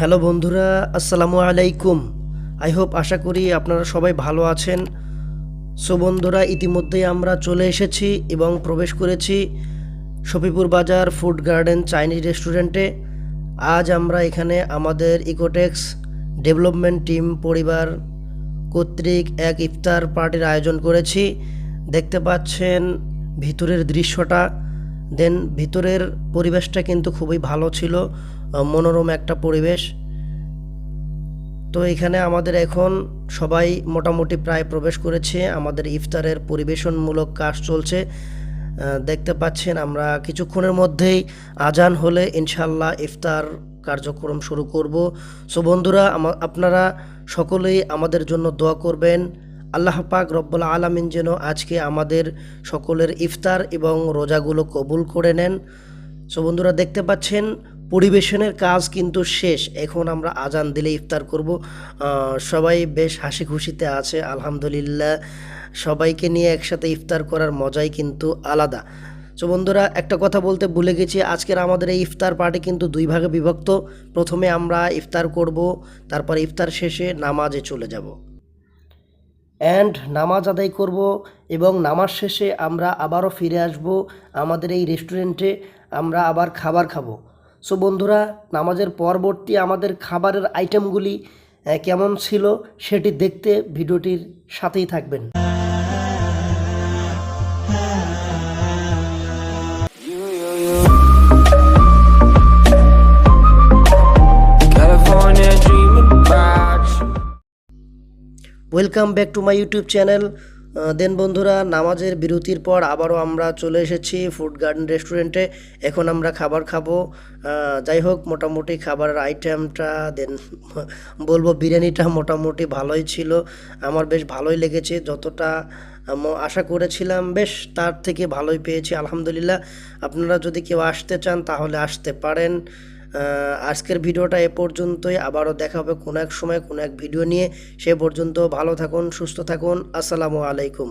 Hello বন্ধুরা, আসসালামু আলাইকুম। আই হোপ আশা করি আপনারা সবাই ভালো আছেন। সো বন্ধুরা, ইতিমধ্যেই আমরা চলে এসেছি এবং প্রবেশ করেছি শফিপুর বাজার ফুড গার্ডেন চাইনিজ রেস্টুরেন্টে। আজ আমরা এখানে আমাদের ইকোটেক্স ডেভেলপমেন্ট টিম পরিবার কর্তৃক এক ইফতার পার্টির আয়োজন করেছি। দেখতে পাচ্ছেন ভিতরের দৃশ্যটা। দেন ভিতরের পরিবেশটা কিন্তু খুবই ভালো ছিল মনোরম একটা পরিবেশ। তো এখানে আমাদের এখন সবাই মোটামুটি প্রায় প্রবেশ করেছে, আমাদের ইফতারের পরিবেশনমূলক কাজ চলছে। দেখতে পাচ্ছেন আমরা কিছুক্ষণের মধ্যেই আজান হলে ইনশাল্লাহ ইফতার কার্যক্রম শুরু করব। সো বন্ধুরা আপনারা সকলেই আমাদের জন্য দোয়া করবেন। আল্লাহ পাক রব্বুল আলামিন যেন আজকে আমাদের সকলের ইফতার এবং রোজাগুলো কবুল করে নেন। সো বন্ধুরা, দেখতে পাচ্ছেন, পরিবেশনের কাজ কিন্তু শেষ। এখন আমরা আজান দিলে ইফতার করব। সবাই বেশ হাসি খুশিতে আছে, আলহামদুলিল্লাহ। সবাইকে নিয়ে একসাথে ইফতার করার মজাই কিন্তু আলাদা। সো বন্ধুরা, একটা কথা বলতে ভুলে গেছি, আজকের আমাদের এই ইফতার পার্টি কিন্তু দুই ভাগে বিভক্ত। প্রথমে আমরা ইফতার করব, তারপর ইফতার শেষে নামাজে চলে যাব। অ্যান্ড নামাজ আদায় করব এবং নামাজ শেষে আমরা আবারও ফিরে আসব আমাদের এই রেস্টুরেন্টে আমরা আবার খাবার খাব। সো বন্ধুরা, নামাজের পরবর্তী আমাদের খাবারের আইটেমগুলি কেমন ছিল সেটি দেখতে ভিডিওটির সাথেই থাকবেন। Welcome back to my YouTube channel দেন বন্ধুরা, নামাজের বিরতির পর আবারও আমরা চলে এসেছি ফুড গার্ডেন রেস্টুরেন্টে এখন আমরা খাবার খাব। যাই হোক, মোটামুটি খাবারের আইটেমটা দেন বলব বিরিয়ানিটা মোটামুটি ভালোই ছিল। আমার বেশ ভালোই লেগেছে, যতটা আশা করেছিলাম বেশ তার থেকে ভালোই পেয়েছি, আলহামদুলিল্লাহ। আপনারা যদি কেউ আসতে চান, তাহলে আসতে পারেন। আজকের ভিডিওটা এ পর্যন্তই। আবারও দেখা হবে কোনো এক সময়, কোনো এক ভিডিও নিয়ে। সে পর্যন্ত ভালো থাকুন, সুস্থ থাকুন। আসসালামু আলাইকুম।